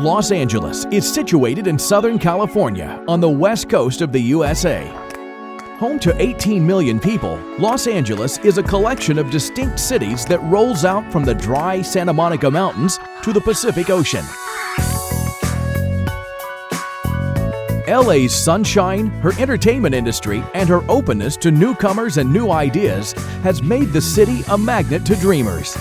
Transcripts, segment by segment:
Los Angeles is situated in Southern California on the west coast of the USA. Home to 18 million people, Los Angeles is a collection of distinct cities that rolls out from the dry Santa Monica Mountains to the Pacific Ocean. LA's sunshine, her entertainment industry, and her openness to newcomers and new ideas has made the city a magnet to dreamers.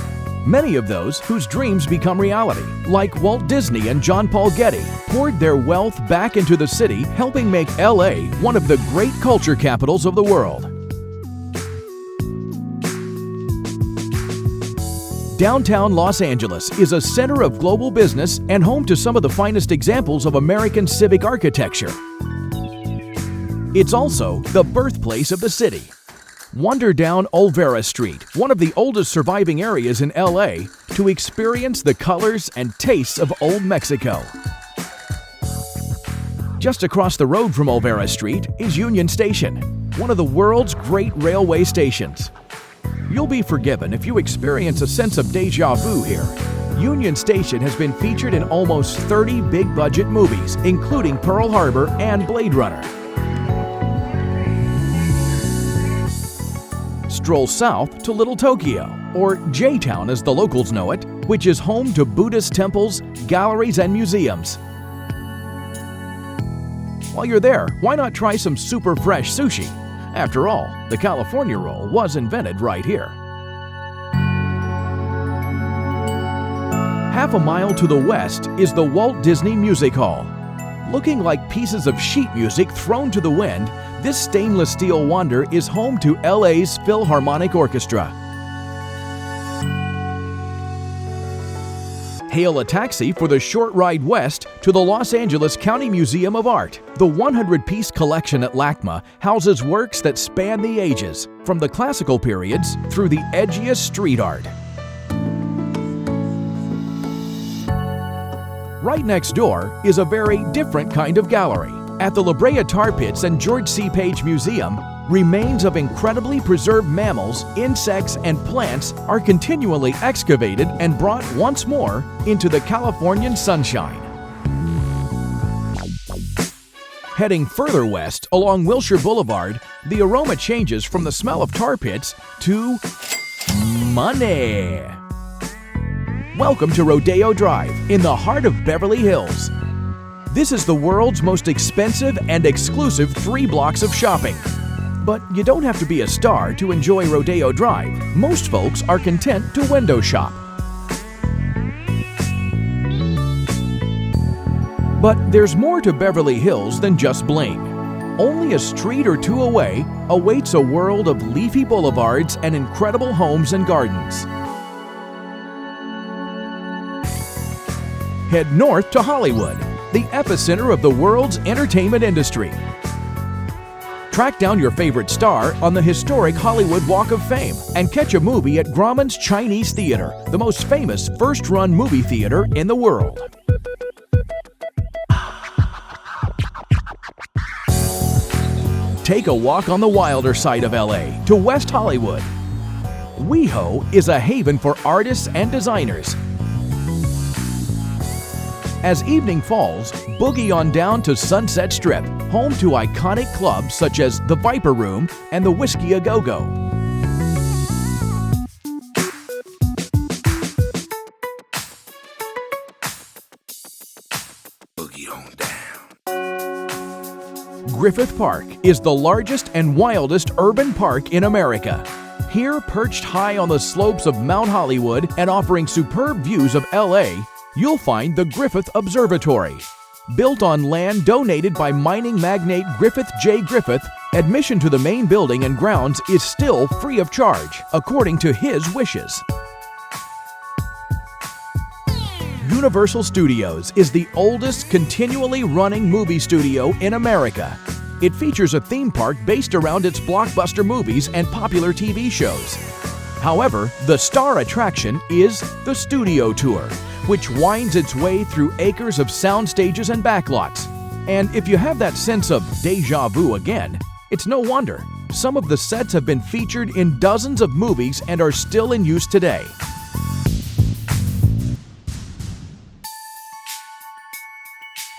Many of those whose dreams become reality, like Walt Disney and John Paul Getty, poured their wealth back into the city, helping make LA one of the great culture capitals of the world. Downtown Los Angeles is a center of global business and home to some of the finest examples of American civic architecture. It's also the birthplace of the city. Wander down Olvera Street, one of the oldest surviving areas in LA, to experience the colors and tastes of Old Mexico. Just across the road from Olvera Street is Union Station, one of the world's great railway stations. You'll be forgiven if you experience a sense of deja vu here. Union Station has been featured in almost 30 big budget movies, including Pearl Harbor and Blade Runner. Stroll south to Little Tokyo, or J Town as the locals know it, which is home to Buddhist temples, galleries, and museums. While you're there, why not try some super fresh sushi? After all, the California roll was invented right here. Half a mile to the west is the Walt Disney Music Hall. Looking like pieces of sheet music thrown to the wind, this stainless steel wonder is home to LA's Philharmonic Orchestra. Hail a taxi for the short ride west to the Los Angeles County Museum of Art. The 100 piece collection at LACMA houses works that span the ages, from the classical periods through the edgiest street art. Right next door is a very different kind of gallery. At the La Brea Tar Pits and George C. Page Museum, remains of incredibly preserved mammals, insects, and plants are continually excavated and brought once more into the Californian sunshine. Heading further west along Wilshire Boulevard, the aroma changes from the smell of tar pits to money. Welcome to Rodeo Drive in the heart of Beverly Hills. This is the world's most expensive and exclusive three blocks of shopping. But you don't have to be a star to enjoy Rodeo Drive. Most folks are content to window shop. But there's more to Beverly Hills than just bling. Only a street or two away awaits a world of leafy boulevards and incredible homes and gardens. Head north to Hollywood, the epicenter of the world's entertainment industry. Track down your favorite star on the historic Hollywood Walk of Fame and catch a movie at Grauman's Chinese Theater, the most famous first run movie theater in the world. Take a walk on the wilder side of LA to West Hollywood. WeHo is a haven for artists and designers. As evening falls, boogie on down to Sunset Strip, home to iconic clubs such as the Viper Room and the Whiskey A Go Go. Boogie on down. Griffith Park is the largest and wildest urban park in America. Here, perched high on the slopes of Mount Hollywood and offering superb views of LA, you'll find the Griffith Observatory. Built on land donated by mining magnate Griffith J. Griffith, admission to the main building and grounds is still free of charge, according to his wishes. Universal Studios is the oldest continually running movie studio in America. It features a theme park based around its blockbuster movies and popular TV shows. However, the star attraction is the Studio Tour, which winds its way through acres of sound stages and backlots. And if you have that sense of deja vu again, it's no wonder. Some of the sets have been featured in dozens of movies and are still in use today.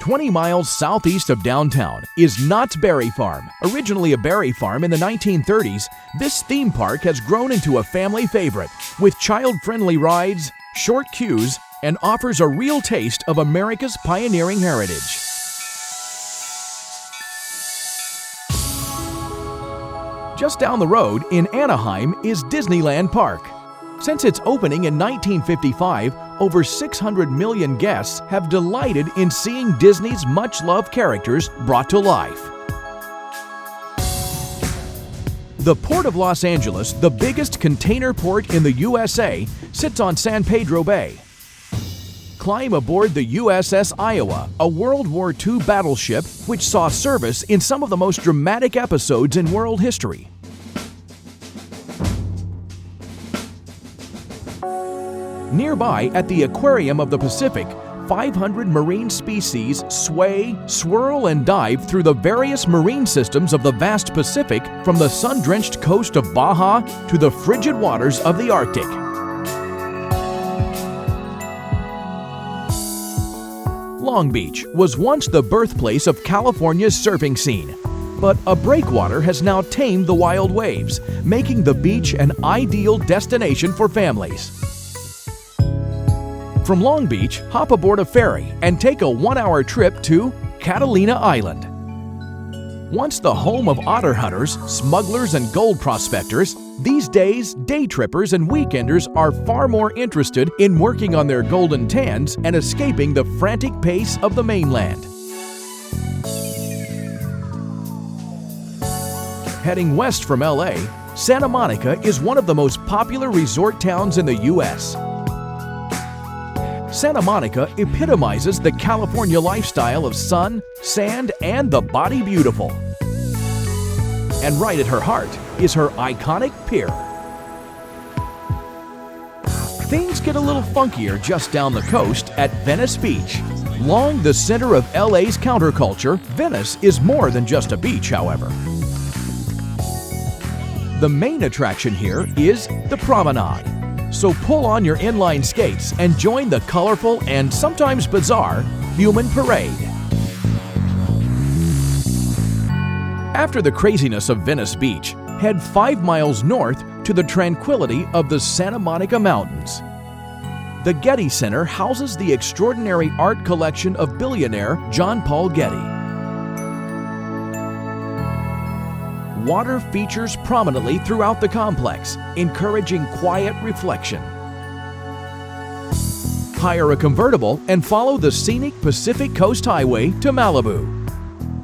20 miles southeast of downtown is Knott's Berry Farm. Originally a berry farm in the 1930s, this theme park has grown into a family favorite with child friendly rides, short queues, and offers a real taste of America's pioneering heritage. Just down the road in Anaheim is Disneyland Park. Since its opening in 1955, over 600 million guests have delighted in seeing Disney's much loved characters brought to life. The Port of Los Angeles, the biggest container port in the USA, sits on San Pedro Bay. Climb aboard the USS Iowa, a World War II battleship which saw service in some of the most dramatic episodes in world history. Nearby, at the Aquarium of the Pacific, 500 marine species sway, swirl, and dive through the various marine systems of the vast Pacific from the sun drenched coast of Baja to the frigid waters of the Arctic. Long Beach was once the birthplace of California's surfing scene. But a breakwater has now tamed the wild waves, making the beach an ideal destination for families. From Long Beach, hop aboard a ferry and take a one hour trip to Catalina Island. Once the home of otter hunters, smugglers, and gold prospectors, these days, day trippers and weekenders are far more interested in working on their golden tans and escaping the frantic pace of the mainland. Heading west from LA, Santa Monica is one of the most popular resort towns in the U.S. Santa Monica epitomizes the California lifestyle of sun, sand, and the body beautiful. And right at her heart is her iconic pier. Things get a little funkier just down the coast at Venice Beach. Long the center of LA's counterculture, Venice is more than just a beach, however. The main attraction here is the promenade. So pull on your inline skates and join the colorful and sometimes bizarre human parade. After the craziness of Venice Beach, head five miles north to the tranquility of the Santa Monica Mountains. The Getty Center houses the extraordinary art collection of billionaire John Paul Getty. water features prominently throughout the complex, encouraging quiet reflection. Hire a convertible and follow the scenic Pacific Coast Highway to Malibu.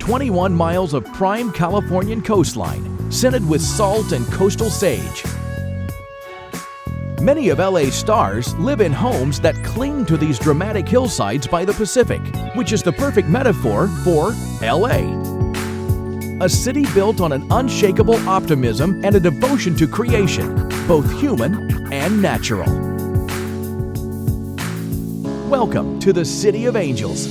21 miles of prime Californian coastline, scented with salt and coastal sage. Many of LA's stars live in homes that cling to these dramatic hillsides by the Pacific, which is the perfect metaphor for LA a city built on an unshakable optimism and a devotion to creation, both human and natural. Welcome to the City of Angels,